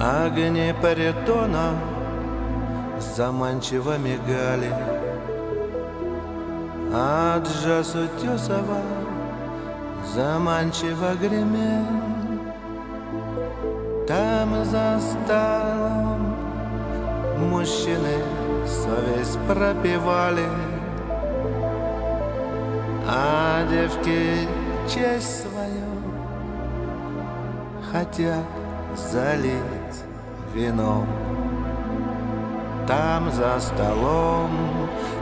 Огни паритона заманчиво мигали. А джаз утесова заманчиво гремел. Там за столом мужчины совесть пропевали. А девки честь свою хотят залить вином. Там за столом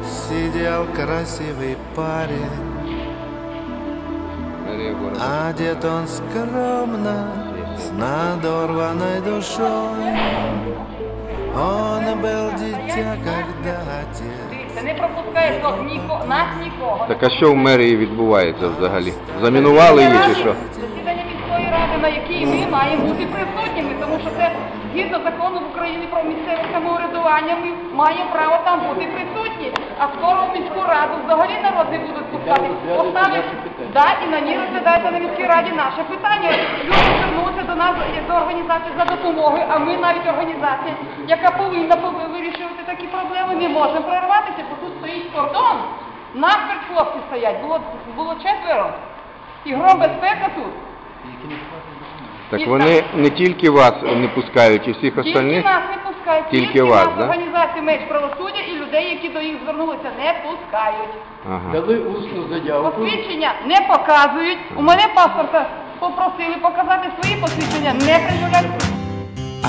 сидел красивый парень, одет он скромно, с надорванной душой. Он был дитя, когда отец Дивіться, не пропускає то ніко, нас нікого. Так а що в мерії відбувається взагалі? Замінували її чи що? На якій ми маємо бути присутніми, тому що це згідно закону в Україні про місцеве самоврядування, ми маємо право там бути присутні. А скоро в міську раду взагалі народ не будуть пускати. Поставить, да, і на ній розглядається на міській раді наше питання. Люди звернуться до нас до організації за допомогою, а ми навіть організація, яка повинна вирішувати такі проблеми, не можемо прорватися, бо тут стоїть кордон. Насмерть хлопці стоять, було, було четверо. І гром безпека тут. Так вони не тільки вас не пускають, і всіх Тільки остальних. нас не пускають. Тільки вас, нас да? організації меч правосуддя і людей, які до їх звернулися, не пускають. Ага. Дали усну заяву. Посвідчення не показують. У мене паспорта попросили показати свої посвідчення, не пред'являють.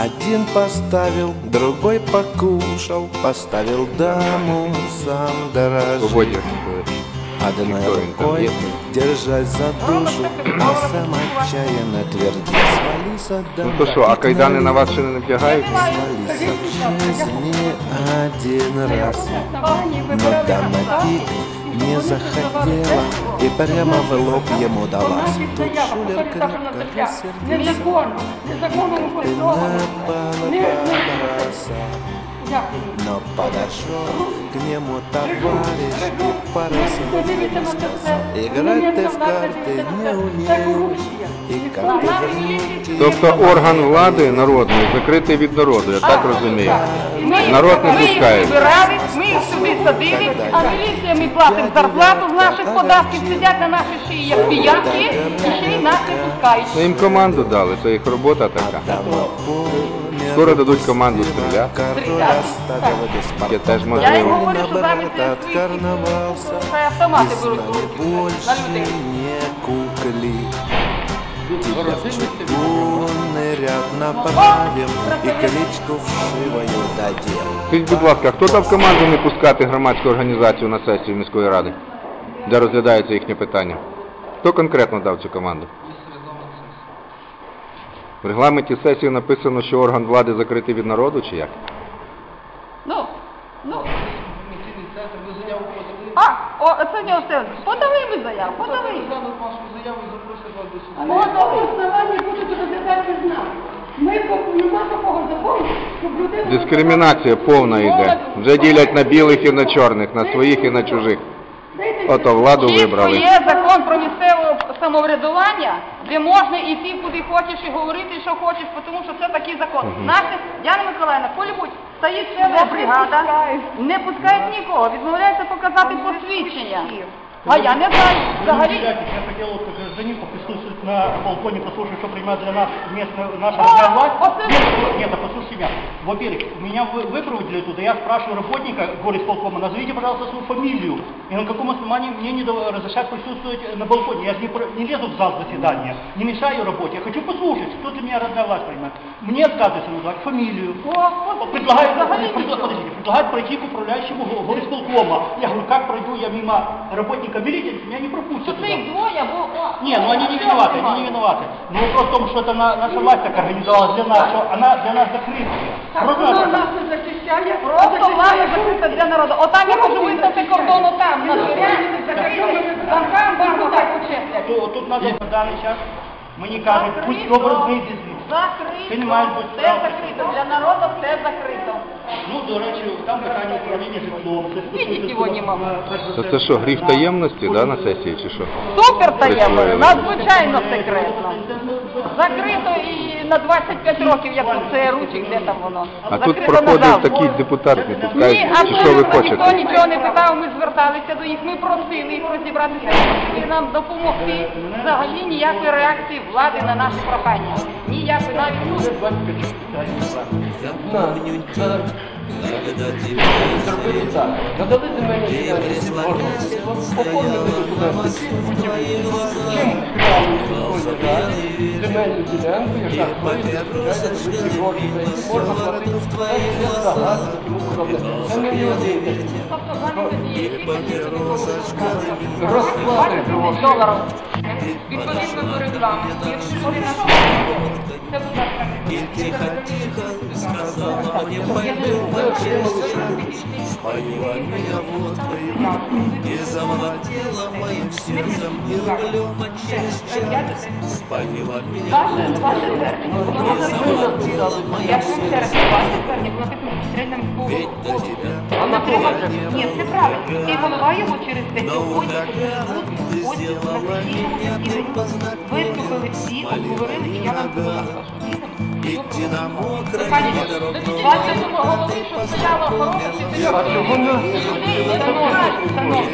Один поставил, другой покушал, поставил даму, сам дорожил. Свободні. Одной рукой держась за душу, а сам отчаянно твердит, Ну то що, а кайдани на вас ще не жизни один раз. Но дама пик не захотела и прямо в лоб ему дала. Тут шулер крепко рассердился. И напала побросал. Но подошел к нему товарищ и по-рассудному сказал, Играть ты в карты не умеешь, в Тобто орган влади народний закритий від народу, я так розумію. Ми, Народ не їх пускає. ми їх сюди садили, а міліція ми платимо зарплату з наших податків, сидять на нашій шиї як піянки, і ще й нас не пускають. Ну їм команду дали, це їх робота така. Скоро дадуть команду стріляти. Я теж. Я їм можливо. говорю, що замість автомати беруть руки на людей. Чугунный ряд направим И кличку вшивою дадим Скажіть, будь ласка, хто дав команду не пускати громадську організацію на сесію міської ради, де розглядається їхнє питання? Хто конкретно дав цю команду? В регламенті сесії написано, що орган влади закритий від народу, чи як? Ну, ну, Місцевий центр, ви заяву подали. а, о, це не все. Подали ми заяву, подали. Розглянуть вашу заяву і запросять вас до суду. Подали основання будуть розглядати з нас. Ми нема такого закону, щоб людина... Дискримінація повна йде. Вже ділять на білих і на чорних, на своїх і на чужих. Ото владу Чітко вибрали. є закон про місцеве самоврядування, де можна йти куди хочеш і говорити, що хочеш, тому що це такий закон. Наші, Яна Миколаївна, полюбуть, стоїть ціла бригада, не пускають нікого, відмовляється показати посвідчення. А я не знаю, взагалі. Хотел вот как гражданин поприсутствовать на балконе, послушать, что принимает для нас местная наша родная власть. Нет, нет, послушайте меня. Во-первых, меня вы- выпроводили туда, я спрашиваю работника горисполкома, назовите, пожалуйста, свою фамилию. И на каком основании мне не разрешают присутствовать на балконе. Я же не, не лезу в зал заседания, не мешаю работе. Я хочу послушать, что для меня родная власть принимает. Мне отказывается назвать фамилию. Предлагают, предла- подождите, предлагают пройти к управляющему го- горисполкома. Я говорю, как пройду я мимо работника милиции, меня не пропустят. Тут туда. їх двоє, бо... о, Не, ну они не виноваты, они не виноваты. Но вопрос в том, что это на- наша власть так организовала для нас, что она для нас закрыта. Просто не захищає, просто влада закрита для народу. Отам я кажу, виставте кордон отам, на дверях, закрити, замкам барно так почеплять. тут, тут надо на данный час, мне кажется, пусть образ выйдет здесь. Закрито. Понимаешь, будь Все прав. закрито. Для народу все закрито. Ну, до речі, там питання управління житлом. Видіть його не все, це що, гріх таємності да, на сесії чи що? Супер таємно, надзвичайно секретно. Закрито і на 25 років, як у ЦРУ, чи де там воно. А тут Закрито проходив назавжди. такий депутат, не Ні, пускають, чи що ви абсолютно ніхто хочете? нічого не питав, ми зверталися до їх, ми просили їх розібратися і нам допомогти. Взагалі ніякої реакції влади на наші прохання. Ніякої навіть тут. Зробили так. Надали земельні ділянки, можна оформити документи. Чим земельну ділянку, яка стоїть, великі гроші, за які можна платити навіть за газ і тому подобне. Це не один день. Тобто замість однієї тисячі Розплати 20 гроші. доларів. Відповідно до регламенту. Якщо вони на це буде Тихо-тихо сказала мне пойду Споила меня водкой И завладела моим сердцем И рублем через час Споила меня Ваше, ваше звернення було написано. Я вам ще раз кажу, ваше звернення було написано безпосередньо міського Ведь до голову. тебя Вона треба, ні, це правильно. І голова його через те Но сьогодні, ураган ты ось на сделала сесійному меня засіданні. познакомить Виступили всі, обговорили, і я вам буду Идти на голови, стояла охорона вона-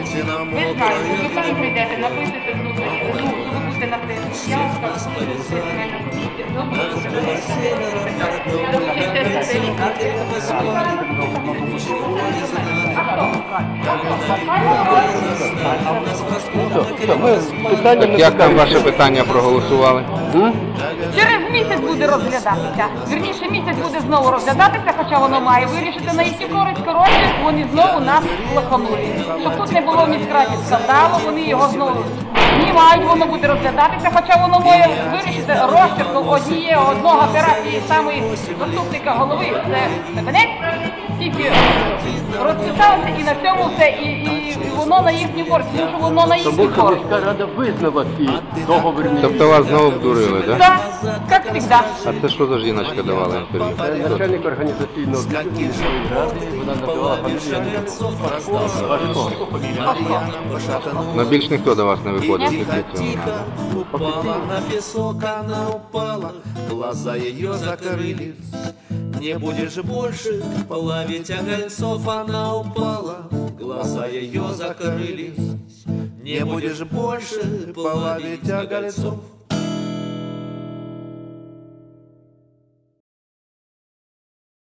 Идти на Ви знаєте, ви самі прийдете, напишете, ну, ну, ви на те. Я вам скажу, що ви земельна комісія, добре, Ми питання не Як там ваше питання проголосували? Через місяць буде розглядатися. Вірніше, місяць буде знову розглядатися, хоча воно має вирішити на їхню користь. Коротше, вони знову нас лоханули. Щоб тут не було міськраді скандалу, вони його знову знімають, воно буде розглядатися, хоча воно має вирішити розчерком однієї одного пера тієї самої заступника голови. Це кабінет, тільки розписалися і на цьому все, і, і, і воно на їхню користь, тому що воно на їхню Тому що користь. міська рада визнала ці договірні. Тобто вас знову обдурили, так? Да, як завжди. А це що за жіночка давала інтерв'ю? Начальник організаційного відділу міської ради, вона надавала фамілію. Ну більш ніхто до вас не після цього. тихо упала на песок, она упала, глаза ее закрылись. Не будешь больше плавить огольцов, она упала, глаза ее закрылись. Не будешь больше плавить огольцов,